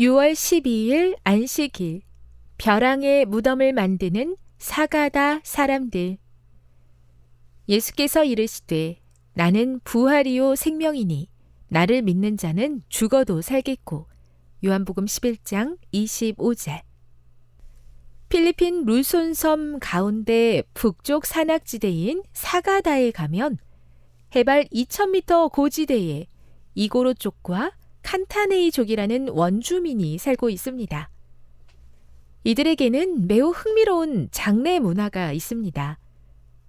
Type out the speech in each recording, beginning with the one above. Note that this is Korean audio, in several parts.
6월 12일 안식일 벼랑의 무덤을 만드는 사가다 사람들. 예수께서 이르시되 나는 부활이요 생명이니 나를 믿는 자는 죽어도 살겠고 요한복음 11장 25절. 필리핀 루손섬 가운데 북쪽 산악지대인 사가다에 가면 해발 2000m 고지대에 이고로 쪽과 칸타네이족이라는 원주민이 살고 있습니다. 이들에게는 매우 흥미로운 장례 문화가 있습니다.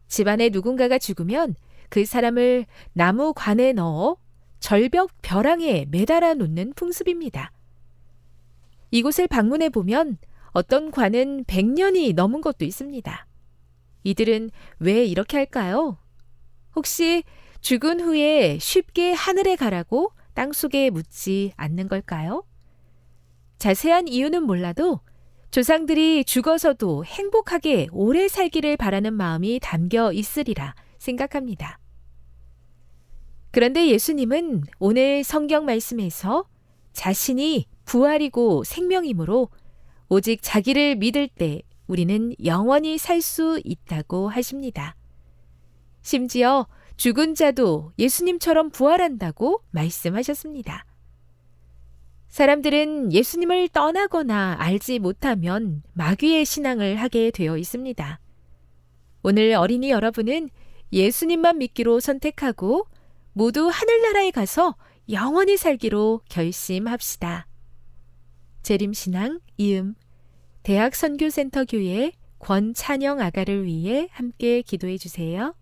집안에 누군가가 죽으면 그 사람을 나무 관에 넣어 절벽 벼랑에 매달아 놓는 풍습입니다. 이곳을 방문해 보면 어떤 관은 100년이 넘은 것도 있습니다. 이들은 왜 이렇게 할까요? 혹시 죽은 후에 쉽게 하늘에 가라고 땅속에 묻지 않는 걸까요? 자세한 이유는 몰라도 조상들이 죽어서도 행복하게 오래 살기를 바라는 마음이 담겨 있으리라 생각합니다. 그런데 예수님은 오늘 성경 말씀에서 자신이 부활이고 생명이므로 오직 자기를 믿을 때 우리는 영원히 살 수 있다고 하십니다. 심지어 죽은 자도 예수님처럼 부활한다고 말씀하셨습니다. 사람들은 예수님을 떠나거나 알지 못하면 마귀의 신앙을 하게 되어 있습니다. 오늘 어린이 여러분은 예수님만 믿기로 선택하고 모두 하늘나라에 가서 영원히 살기로 결심합시다. 재림신앙 이음 대학선교센터 교회 권찬영 아가를 위해 함께 기도해 주세요.